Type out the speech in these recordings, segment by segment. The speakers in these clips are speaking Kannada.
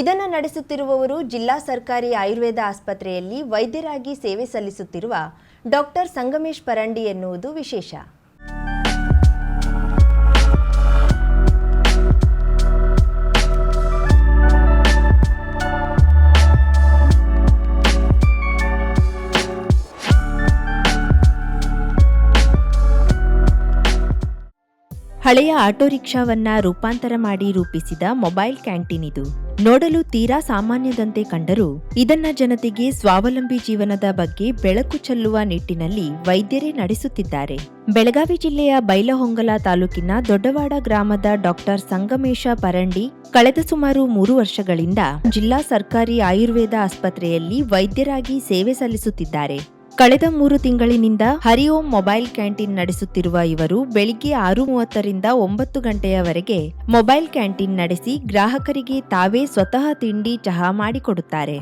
ಇದನ್ನು ನಡೆಸುತ್ತಿರುವವರು ಜಿಲ್ಲಾ ಸರ್ಕಾರಿ ಆಯುರ್ವೇದ ಆಸ್ಪತ್ರೆಯಲ್ಲಿ ವೈದ್ಯರಾಗಿ ಸೇವೆ ಸಲ್ಲಿಸುತ್ತಿರುವ ಡಾಕ್ಟರ್ ಸಂಗಮೇಶ್ ಪರಂಡಿ ಎನ್ನುವುದು ವಿಶೇಷ. ಹಳೆಯ ಆಟೋ ರಿಕ್ಷಾವನ್ನ ರೂಪಾಂತರ ಮಾಡಿ ರೂಪಿಸಿದ ಮೊಬೈಲ್ ಕ್ಯಾಂಟೀನ್ ಇದು. ನೋಡಲು ತೀರಾ ಸಾಮಾನ್ಯದಂತೆ ಕಂಡರೂ ಇದನ್ನ ಜನತೆಗೆ ಸ್ವಾವಲಂಬಿ ಜೀವನದ ಬಗ್ಗೆ ಬೆಳಕು ಚೆಲ್ಲುವ ನಿಟ್ಟಿನಲ್ಲಿ ವೈದ್ಯರೇ ನಡೆಸುತ್ತಿದ್ದಾರೆ. ಬೆಳಗಾವಿ ಜಿಲ್ಲೆಯ ಬೈಲಹೊಂಗಲ ತಾಲೂಕಿನ ದೊಡ್ಡವಾಡ ಗ್ರಾಮದ ಡಾಕ್ಟರ್ ಸಂಗಮೇಶ ಪರಂಡಿ ಕಳೆದ ಸುಮಾರು ಮೂರು ವರ್ಷಗಳಿಂದ ಜಿಲ್ಲಾ ಸರ್ಕಾರಿ ಆಯುರ್ವೇದ ಆಸ್ಪತ್ರೆಯಲ್ಲಿ ವೈದ್ಯರಾಗಿ ಸೇವೆ ಸಲ್ಲಿಸುತ್ತಿದ್ದಾರೆ. ಕಳೆದ ಮೂರು ತಿಂಗಳಿನಿಂದ ಹರಿಓಂ ಮೊಬೈಲ್ ಕ್ಯಾಂಟೀನ್ ನಡೆಸುತ್ತಿರುವ ಇವರು ಬೆಳಿಗ್ಗೆ ಆರು ಮೂವತ್ತರಿಂದ ಒಂಬತ್ತು ಗಂಟೆಯವರೆಗೆ ಮೊಬೈಲ್ ಕ್ಯಾಂಟೀನ್ ನಡೆಸಿ ಗ್ರಾಹಕರಿಗೆ ತಾವೇ ಸ್ವತಃ ತಿಂಡಿ ಚಹಾ ಮಾಡಿಕೊಡುತ್ತಾರೆ.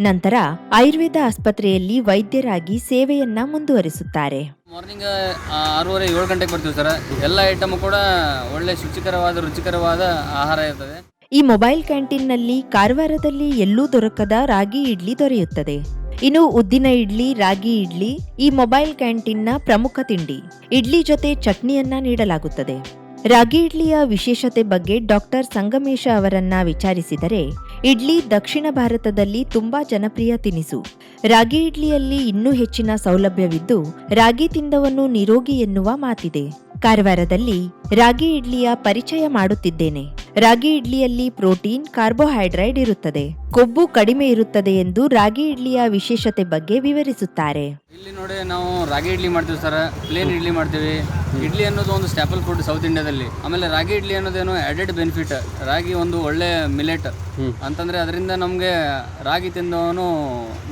ನಂತರ ಆಯುರ್ವೇದ ಆಸ್ಪತ್ರೆಯಲ್ಲಿ ವೈದ್ಯರಾಗಿ ಸೇವೆಯನ್ನ ಮುಂದುವರಿಸುತ್ತಾರೆ. ಮಾರ್ನಿಂಗ್ ಆರೂವರೆ ಏಳು ಗಂಟೆಗೆ ಬರ್ತೀವಿ ಸರ್. ಎಲ್ಲ ಐಟಮ್ ಕೂಡ ಒಳ್ಳೆ ಶುಚಿಕರವಾದ ರುಚಿಕರವಾದ ಆಹಾರ ಇರ್ತದೆ. ಈ ಮೊಬೈಲ್ ಕ್ಯಾಂಟೀನ್ನಲ್ಲಿ ಕಾರವಾರದಲ್ಲಿ ಎಲ್ಲೂ ದೊರಕದ ರಾಗಿ ಇಡ್ಲಿ ದೊರೆಯುತ್ತದೆ. ಇನ್ನು ಉದ್ದಿನ ಇಡ್ಲಿ, ರಾಗಿ ಇಡ್ಲಿ, ಈ ಮೊಬೈಲ್ ಕ್ಯಾಂಟೀನ್ನ ಪ್ರಮುಖ ತಿಂಡಿ. ಇಡ್ಲಿ ಜೊತೆ ಚಟ್ನಿಯನ್ನ ನೀಡಲಾಗುತ್ತದೆ. ರಾಗಿ ಇಡ್ಲಿಯ ವಿಶೇಷತೆ ಬಗ್ಗೆ ಡಾಕ್ಟರ್ ಸಂಗಮೇಶ ಅವರನ್ನ ವಿಚಾರಿಸಿದರೆ, ಇಡ್ಲಿ ದಕ್ಷಿಣ ಭಾರತದಲ್ಲಿ ತುಂಬಾ ಜನಪ್ರಿಯ ತಿನಿಸು. ರಾಗಿ ಇಡ್ಲಿಯಲ್ಲಿ ಇನ್ನೂ ಹೆಚ್ಚಿನ ಸೌಲಭ್ಯವಿದ್ದು, ರಾಗಿ ತಿಂದವನು ನಿರೋಗಿ ಎನ್ನುವ ಮಾತಿದೆ. ಕಾರವಾರದಲ್ಲಿ ರಾಗಿ ಇಡ್ಲಿಯ ಪರಿಚಯ ಮಾಡುತ್ತಿದ್ದೇನೆ. ರಾಗಿ ಇಡ್ಲಿಯಲ್ಲಿ ಪ್ರೋಟೀನ್, ಕಾರ್ಬೋಹೈಡ್ರೇಟ್ ಇರುತ್ತದೆ. ಕೊಬ್ಬು ಕಡಿಮೆ ಇರುತ್ತದೆ ಎಂದು ರಾಗಿ ಇಡ್ಲಿಯ ವಿಶೇಷತೆ ಬಗ್ಗೆ ವಿವರಿಸುತ್ತಾರೆ. ಇಲ್ಲಿ ನೋಡಿ ನಾವು ರಾಗಿ ಇಡ್ಲಿ ಮಾಡ್ತೀವಿ ಸರ್ ಪ್ಲೇನ್ ಇಡ್ಲಿ ಮಾಡ್ತೀವಿ. ಇಡ್ಲಿ ಅನ್ನೋದು ಒಂದು ಸ್ಟ್ಯಾಪಲ್ ಫುಡ್ ಸೌತ್ ಇಂಡಿಯಾದಲ್ಲಿ ಆಮೇಲೆ ರಾಗಿ ಇಡ್ಲಿ ಅನ್ನೋದೇನು ಆಡೆಡ್ ಬೆನಿಫಿಟ್ ರಾಗಿ ಒಂದು ಒಳ್ಳೆ ಮಿಲೆಟ್ ಅಂತಂದ್ರೆ ಅದರಿಂದ ನಮಗೆ ರಾಗಿ ತಿಂದವನು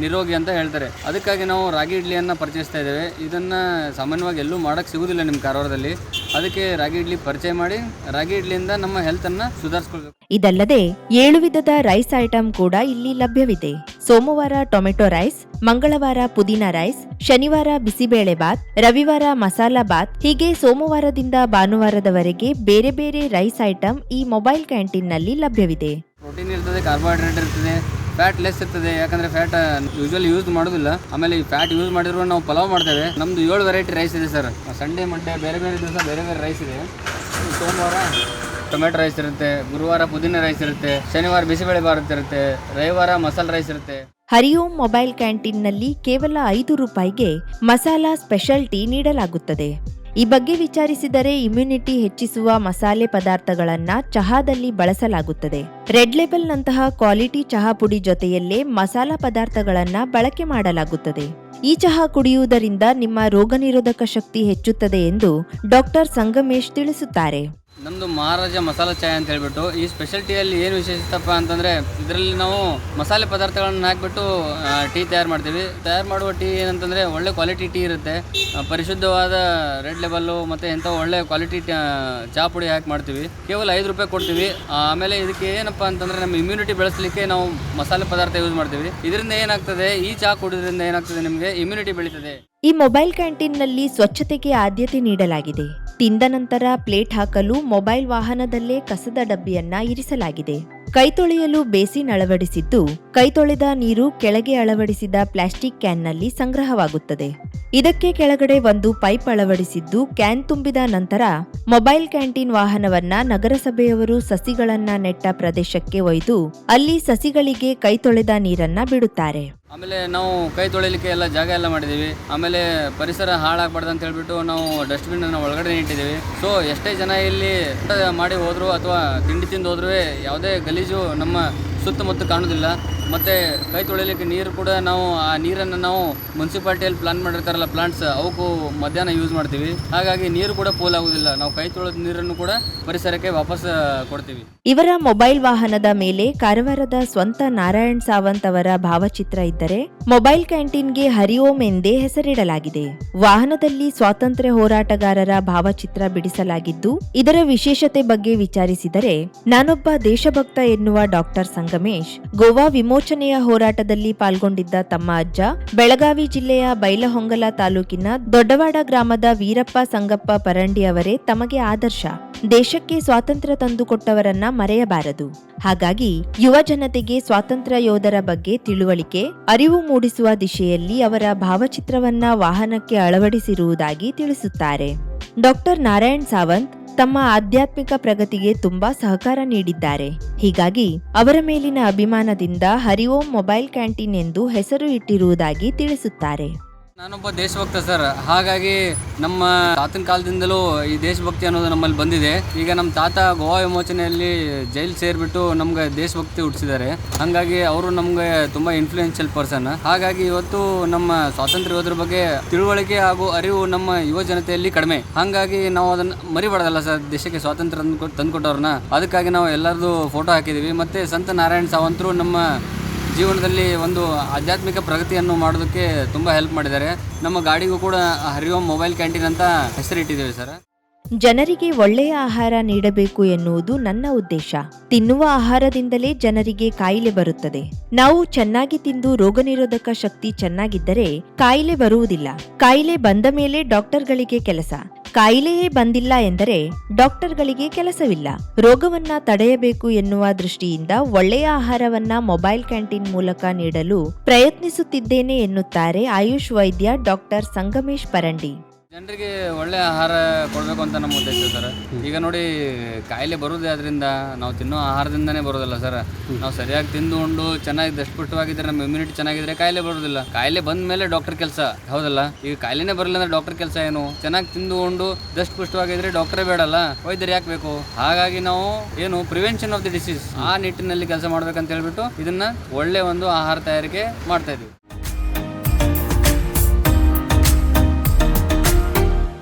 ನಿರೋಗಿ ಅಂತ ಹೇಳ್ತಾರೆ. ಅದಕ್ಕಾಗಿ ನಾವು ರಾಗಿ ಇಡ್ಲಿಯನ್ನು ಪರಿಚಯಿಸ್ತಾ ಇದ್ದೇವೆ. ಇದನ್ನು ಸಾಮಾನ್ಯವಾಗಿ ಎಲ್ಲೂ ಮಾಡೋಕ್ಕೆ ಸಿಗೋದಿಲ್ಲ ನಿಮ್ಮ ಕಾರವಾರದಲ್ಲಿ. ಅದಕ್ಕೆ ರಾಗಿ ಇಡ್ಲಿ ಪರಿಚಯ ಮಾಡಿ ರಾಗಿ ಇಡ್ಲಿಯಿಂದ ನಮ್ಮ ಹೆಲ್ತ್ ಅನ್ನ ಸುಧಾರಿಸ್ಕೊಳ್ಬೇಕು. ಇದಲ್ಲದೆ ಏಳು ವಿಧದ ರೈಸ್ ಐಟಂ ಕೂಡ ಇಲ್ಲಿ ಲಭ್ಯವಿದೆ. ಸೋಮವಾರ ಟೊಮೆಟೊ ರೈಸ್ ಮಂಗಳವಾರ ಪುದೀನ ರೈಸ್ ಶನಿವಾರ ಬಿಸಿಬೇಳೆ ಬಾತ್ ರವಿವಾರ ಮಸಾಲಾ ಬಾತ್ ಹೀಗೆ ಸೋಮವಾರದಿಂದ ಭಾನುವಾರದವರೆಗೆ ಬೇರೆ ಬೇರೆ ರೈಸ್ ಐಟಂ ಈ ಮೊಬೈಲ್ ಕ್ಯಾಂಟೀನ್ನಲ್ಲಿ ಲಭ್ಯವಿದೆ. ಪ್ರೋಟೀನ್ ಇರ್ತದೆ ಕಾರ್ಬೋಹೈಡ್ರೇಟ್ ಇರ್ತದೆ ಫ್ಯಾಟ್ ಲೆಸ್ ಇರ್ತದೆ, ಯಾಕಂದ್ರೆ ಫ್ಯಾಟ್ ಯೂಶುವಲಿ ಯೂಸ್ ಮಾಡೋದಿಲ್ಲ. ಆಮೇಲೆ ಈ ಫ್ಯಾಟ್ ಯೂಸ್ ಮಾಡಿದ್ರು ನಾವು ಪಲಾವ್ ಮಾಡ್ತೇವೆ. ನಮ್ದು ಏಳು ವೆರೈಟಿ ರೈಸ್ ಇದೆ ಸರ್ ಸಂಡೇ ಮಂಡೇ ಬೇರೆ ಬೇರೆ ದಿವಸ ಬೇರೆ ಬೇರೆ ರೈಸ್ ಇದೆ. ಸೋಮವಾರ ಟೊಮೆಟೊ ರೈಸ್ ಇರುತ್ತೆ, ಗುರುವಾರ ಪುದೀನ ರೈಸ್ ಇರುತ್ತೆ, ಶನಿವಾರ ಬಿಸಿಬೇಳೆ ಭಾರತ್ ಇರುತ್ತೆ, ರವಿವಾರ ಮಸಾಲ ರೈಸ್ ಇರುತ್ತೆ. ಹರಿಓಂ ಮೊಬೈಲ್ ಕ್ಯಾಂಟೀನ್ನಲ್ಲಿ ಕೇವಲ ಐದು ರೂಪಾಯಿಗೆ ಮಸಾಲಾ ಸ್ಪೆಷಾಲಿಟಿ ನೀಡಲಾಗುತ್ತದೆ. ಈ ಬಗ್ಗೆ ವಿಚಾರಿಸಿದರೆ ಇಮ್ಯುನಿಟಿ ಹೆಚ್ಚಿಸುವ ಮಸಾಲೆ ಪದಾರ್ಥಗಳನ್ನ ಚಹಾದಲ್ಲಿ ಬಳಸಲಾಗುತ್ತದೆ. ರೆಡ್ ಲೇಬಲ್ನಂತಹ ಕ್ವಾಲಿಟಿ ಚಹಾ ಪುಡಿ ಜೊತೆಯಲ್ಲೇ ಮಸಾಲಾ ಪದಾರ್ಥಗಳನ್ನ ಬಳಕೆ ಮಾಡಲಾಗುತ್ತದೆ. ಈ ಚಹಾ ಕುಡಿಯುವುದರಿಂದ ನಿಮ್ಮ ರೋಗನಿರೋಧಕ ಶಕ್ತಿ ಹೆಚ್ಚುತ್ತದೆ ಎಂದು ಡಾಕ್ಟರ್ ಸಂಗಮೇಶ್ ತಿಳಿಸುತ್ತಾರೆ. ನಮ್ಮದು ಮಹಾರಾಜ ಮಸಾಲ ಚಾಯ್ ಅಂತ ಹೇಳ್ಬಿಟ್ಟು, ಈ ಸ್ಪೆಷಲ್ಟಿಯಲ್ಲಿ ಏನು ವಿಶೇಷತಪ್ಪ ಅಂತಂದರೆ, ಇದರಲ್ಲಿ ನಾವು ಮಸಾಲೆ ಪದಾರ್ಥಗಳನ್ನು ಹಾಕಿಬಿಟ್ಟು ಟೀ ತಯಾರು ಮಾಡ್ತೀವಿ. ತಯಾರು ಮಾಡುವ ಟೀ ಏನಂತಂದರೆ, ಒಳ್ಳೆ ಕ್ವಾಲಿಟಿ ಟೀ ಇರುತ್ತೆ. ಪರಿಶುದ್ಧವಾದ ರೆಡ್ ಲೆಬಲ್ಲು ಮತ್ತು ಎಂಥ ಒಳ್ಳೆ ಕ್ವಾಲಿಟಿ ಚಹಾ ಪುಡಿ ಹಾಕಿ ಮಾಡ್ತೀವಿ. ಕೇವಲ ಐದು ರೂಪಾಯಿ ಕೊಡ್ತೀವಿ. ಆಮೇಲೆ ಇದಕ್ಕೆ ಏನಪ್ಪ ಅಂತಂದರೆ, ನಮ್ಮ ಇಮ್ಯುನಿಟಿ ಬೆಳೆಸಲಿಕ್ಕೆ ನಾವು ಮಸಾಲೆ ಪದಾರ್ಥ ಯೂಸ್ ಮಾಡ್ತೀವಿ. ಇದರಿಂದ ಏನಾಗ್ತದೆ, ಈ ಚಹಾ ಕುಡಿದ್ರಿಂದ ಏನಾಗ್ತದೆ ನಿಮಗೆ? ಇಮ್ಯುನಿಟಿ ಬೆಳೀತದೆ. ಈ ಮೊಬೈಲ್ ಕ್ಯಾಂಟೀನ್ನಲ್ಲಿ ಸ್ವಚ್ಛತೆಗೆ ಆದ್ಯತೆ ನೀಡಲಾಗಿದೆ. ತಿಂದ ನಂತರ ಪ್ಲೇಟ್ ಹಾಕಲು ಮೊಬೈಲ್ ವಾಹನದಲ್ಲೇ ಕಸದ ಡಬ್ಬಿಯನ್ನ ಇರಿಸಲಾಗಿದೆ. ಕೈ ತೊಳೆಯಲು ಬೇಸಿನ್ ಅಳವಡಿಸಿದ್ದು, ಕೈ ತೊಳೆದ ನೀರು ಕೆಳಗೆ ಅಳವಡಿಸಿದ ಪ್ಲಾಸ್ಟಿಕ್ ಕ್ಯಾನ್ನಲ್ಲಿ ಸಂಗ್ರಹವಾಗುತ್ತದೆ. ಇದಕ್ಕೆ ಕೆಳಗಡೆ ಒಂದು ಪೈಪ್ ಅಳವಡಿಸಿದ್ದು, ಕ್ಯಾನ್ ತುಂಬಿದ ನಂತರ ಮೊಬೈಲ್ ಕ್ಯಾಂಟೀನ್ ವಾಹನವನ್ನ ನಗರಸಭೆಯವರು ಸಸಿಗಳನ್ನ ನೆಟ್ಟ ಪ್ರದೇಶಕ್ಕೆ ಒಯ್ದು, ಅಲ್ಲಿ ಸಸಿಗಳಿಗೆ ಕೈ ತೊಳೆದ ನೀರನ್ನ ಬಿಡುತ್ತಾರೆ. ಆಮೇಲೆ ನಾವು ಕೈ ತೊಳಿಲಿಕ್ಕೆ ಎಲ್ಲ ಜಾಗ ಎಲ್ಲ ಮಾಡಿದ್ದೀವಿ. ಆಮೇಲೆ ಪರಿಸರ ಹಾಳಾಗಬಾರ್ದು ಅಂತ ಹೇಳ್ಬಿಟ್ಟು ನಾವು ಡಸ್ಟ್ಬಿನ್ ಅನ್ನು ಒಳಗಡೆ ಇಟ್ಟಿದ್ದೀವಿ ಸೊ ಎಷ್ಟೇ ಜನ ಇಲ್ಲಿ ಮಾಡಿ ಹೋದ್ರು ಅಥವಾ ತಿಂಡಿ ತಿಂದು ಹೋದ್ರೂ ಯಾವುದೇ ಗಲೀಜು ನಮ್ಮ ಸುತ್ತಮುತ್ತ ಕಾಣೋದಿಲ್ಲ. ಮತ್ತು ಕೈ ತೊಳಿಲಿಕ್ಕೆ ನೀರು ಕೂಡ ನಾವು ಆ ನೀರನ್ನು ನಾವು ಮುನ್ಸಿಪಾಲ್ಟಿಯಲ್ಲಿ ಪ್ಲಾನ್ ಮಾಡಿರ್ತಾರಲ್ಲ ಪ್ಲಾಂಟ್ಸ್ ಅವಕ್ಕೂ ಮಧ್ಯಾಹ್ನ ಯೂಸ್ ಮಾಡ್ತೀವಿ. ಹಾಗಾಗಿ ನೀರು ಕೂಡ ಪೋಲ್ ಆಗೋದಿಲ್ಲ. ನಾವು ಕೈ ತೊಳೆದ ನೀರನ್ನು ಕೂಡ ಪರಿಸರಕ್ಕೆ ವಾಪಸ್ ಕೊಡ್ತೀವಿ. ಇವರ ಮೊಬೈಲ್ ವಾಹನದ ಮೇಲೆ ಕಾರವಾರದ ಸ್ವಂತ ನಾರಾಯಣ್ ಸಾವಂತ್ ಅವರ ಭಾವಚಿತ್ರ ಇದ್ದರೆ ಮೊಬೈಲ್ ಕ್ಯಾಂಟೀನ್ಗೆ ಹರಿಓಂ ಎಂದೇ ಹೆಸರಿಡಲಾಗಿದೆ. ವಾಹನದಲ್ಲಿ ಸ್ವಾತಂತ್ರ್ಯ ಹೋರಾಟಗಾರರ ಭಾವಚಿತ್ರ ಬಿಡಿಸಲಾಗಿದ್ದು, ಇದರ ವಿಶೇಷತೆ ಬಗ್ಗೆ ವಿಚಾರಿಸಿದರೆ, ನಾನೊಬ್ಬ ದೇಶಭಕ್ತ ಎನ್ನುವ ಡಾಕ್ಟರ್ ಸಂಗಮೇಶ್, ಗೋವಾ ವಿಮೋಚನೆಯ ಹೋರಾಟದಲ್ಲಿ ಪಾಲ್ಗೊಂಡಿದ್ದ ತಮ್ಮ ಅಜ್ಜ, ಬೆಳಗಾವಿ ಜಿಲ್ಲೆಯ ಬೈಲಹೊಂಗಲ ತಾಲೂಕಿನ ದೊಡ್ಡವಾಡ ಗ್ರಾಮದ ವೀರಪ್ಪ ಸಂಗಪ್ಪ ಪರಂಡಿ ಅವರೇ ತಮಗೆ ಆದರ್ಶ. ದೇಶಕ್ಕೆ ಸ್ವಾತಂತ್ರ್ಯ ತಂದುಕೊಟ್ಟವರನ್ನ ಮರೆಯಬಾರದು. ಹಾಗಾಗಿ ಯುವ ಜನತೆಗೆ ಸ್ವಾತಂತ್ರ್ಯ ಯೋಧರ ಬಗ್ಗೆ ತಿಳುವಳಿಕೆ, ಅರಿವು ಮೂಡಿಸುವ ದಿಶೆಯಲ್ಲಿ ಅವರ ಭಾವಚಿತ್ರವನ್ನ ವಾಹನಕ್ಕೆ ಅಳವಡಿಸಿರುವುದಾಗಿ ತಿಳಿಸುತ್ತಾರೆ. ಡಾಕ್ಟರ್ ನಾರಾಯಣ್ ಸಾವಂತ್ ತಮ್ಮ ಆಧ್ಯಾತ್ಮಿಕ ಪ್ರಗತಿಗೆ ತುಂಬಾ ಸಹಕಾರ ನೀಡಿದ್ದಾರೆ. ಹೀಗಾಗಿ ಅವರ ಮೇಲಿನ ಅಭಿಮಾನದಿಂದ ಹರಿಓಂ ಮೊಬೈಲ್ ಕ್ಯಾಂಟೀನ್ ಎಂದು ಹೆಸರು ಇಟ್ಟಿರುವುದಾಗಿ ತಿಳಿಸುತ್ತಾರೆ. ನಾನೊಬ್ಬ ದೇಶಭಕ್ತ ಸರ್. ಹಾಗಾಗಿ ನಮ್ಮ ತಾತನ ಕಾಲದಿಂದಲೂ ಈ ದೇಶಭಕ್ತಿ ಅನ್ನೋದು ನಮ್ಮಲ್ಲಿ ಬಂದಿದೆ. ಈಗ ನಮ್ಮ ತಾತ ಗೋವಾ ವಿಮೋಚನೆಯಲ್ಲಿ ಜೈಲ್ ಸೇರಿಬಿಟ್ಟು ನಮ್ಗೆ ದೇಶಭಕ್ತಿ ಹುಟ್ಟಿಸಿದ್ದಾರೆ. ಹಾಗಾಗಿ ಅವರು ನಮ್ಗೆ ತುಂಬಾ ಇನ್ಫ್ಲೂಯೆನ್ಷಿಯಲ್ ಪರ್ಸನ್ ಹಾಗಾಗಿ ಇವತ್ತು ನಮ್ಮ ಸ್ವಾತಂತ್ರ್ಯ ಯೋಧರ ಬಗ್ಗೆ ತಿಳುವಳಿಕೆ ಹಾಗೂ ಅರಿವು ನಮ್ಮ ಯುವ ಜನತೆಯಲ್ಲಿ ಕಡಿಮೆ. ಹಾಗಾಗಿ ನಾವು ಅದನ್ನ ಮರಿಬಾರ್ದಲ್ಲ ಸರ್, ದೇಶಕ್ಕೆ ಸ್ವಾತಂತ್ರ್ಯ ತಂದುಕೊಟ್ಟವ್ರನ್ನ ಅದಕ್ಕಾಗಿ ನಾವು ಎಲ್ಲರದು ಫೋಟೋ ಹಾಕಿದ್ದೀವಿ ಮತ್ತೆ ಸಂತ ನಾರಾಯಣ್ ಸಾವಂತರು ನಮ್ಮ ಜೀವನದಲ್ಲಿ ಒಂದು ಆಧ್ಯಾತ್ಮಿಕ ಪ್ರಗತಿಯನ್ನು ಮಾಡೋದಕ್ಕೆ ತುಂಬ ಹೆಲ್ಪ್ ಮಾಡಿದ್ದಾರೆ. ನಮ್ಮ ಗಾಡಿಗೂ ಕೂಡ ಹರಿಓಂ ಮೊಬೈಲ್ ಕ್ಯಾಂಟೀನ್ ಅಂತ ಹೆಸರಿಟ್ಟಿದ್ದೇವೆ ಸರ್. ಜನರಿಗೆ ಒಳ್ಳೆಯ ಆಹಾರ ನೀಡಬೇಕು ಎನ್ನುವುದು ನನ್ನ ಉದ್ದೇಶ. ತಿನ್ನುವ ಆಹಾರದಿಂದಲೇ ಜನರಿಗೆ ಕಾಯಿಲೆ ಬರುತ್ತದೆ. ನಾವು ಚೆನ್ನಾಗಿ ತಿಂದು ರೋಗನಿರೋಧಕ ಶಕ್ತಿ ಚೆನ್ನಾಗಿದ್ದರೆ ಕಾಯಿಲೆ ಬರುವುದಿಲ್ಲ. ಕಾಯಿಲೆ ಬಂದ ಮೇಲೆ ಡಾಕ್ಟರ್ಗಳಿಗೆ ಕೆಲಸ. ಕಾಯಿಲೆಯೇ ಬಂದಿಲ್ಲ ಎಂದರೆ ಡಾಕ್ಟರ್ಗಳಿಗೆ ಕೆಲಸವಿಲ್ಲ. ರೋಗವನ್ನ ತಡೆಯಬೇಕು ಎನ್ನುವ ದೃಷ್ಟಿಯಿಂದ ಒಳ್ಳೆಯ ಆಹಾರವನ್ನ ಮೊಬೈಲ್ ಕ್ಯಾಂಟೀನ್ ಮೂಲಕ ನೀಡಲು ಪ್ರಯತ್ನಿಸುತ್ತಿದ್ದೇನೆ ಎನ್ನುತ್ತಾರೆ ಆಯುಷ್ ವೈದ್ಯ ಡಾಕ್ಟರ್ ಸಂಗಮೇಶ್ ಪರಂಡಿ. ಜನರಿಗೆ ಒಳ್ಳೆ ಆಹಾರ ಕೊಡಬೇಕು ಅಂತ ನಮ್ಮ ಉದ್ದೇಶ ಸರ್. ಈಗ ನೋಡಿ, ಕಾಯಿಲೆ ಬರುವುದೇ ಅದರಿಂದ ನಾವು ತಿನ್ನೋ ಆಹಾರದಿಂದನೇ ಬರೋದಲ್ಲ ಸರ್. ನಾವು ಸರಿಯಾಗಿ ತಿಂದು ಉಂಡು, ಚೆನ್ನಾಗಿ ದಷ್ಟಪುಷ್ಟವಾಗಿದ್ದರೆ ನಮ್ಮ ಇಮ್ಯುನಿಟಿ ಚೆನ್ನಾಗಿದ್ರೆ ಕಾಯಿಲೆ ಬರೋದಿಲ್ಲ. ಕಾಯಿಲೆ ಬಂದ ಮೇಲೆ ಡಾಕ್ಟರ್ ಕೆಲಸ. ಹೌದಲ್ಲ? ಈಗ ಕಾಯಿಲೆನೇ ಬರಲಿಲ್ಲ ಅಂದ್ರೆ ಡಾಕ್ಟರ್ ಕೆಲಸ ಏನು? ಚೆನ್ನಾಗಿ ತಿಂದು ಉಂಡು ದಷ್ಟಪುಷ್ಟವಾಗಿದ್ರೆ ಡಾಕ್ಟರೇ ಬೇಡಲ್ಲ? ವೈದ್ಯರು ಯಾಕೆ ಬೇಕು? ಹಾಗಾಗಿ ನಾವು ಏನು ಪ್ರಿವೆನ್ಷನ್ ಆಫ್ ದಿ ಡಿಸೀಸ್ ಆ ನಿಟ್ಟಿನಲ್ಲಿ ಕೆಲಸ ಮಾಡ್ಬೇಕಂತ ಹೇಳ್ಬಿಟ್ಟು ಇದನ್ನ ಒಳ್ಳೆ ಒಂದು ಆಹಾರ ತಯಾರಿಕೆ ಮಾಡ್ತಾ ಇದೀವಿ.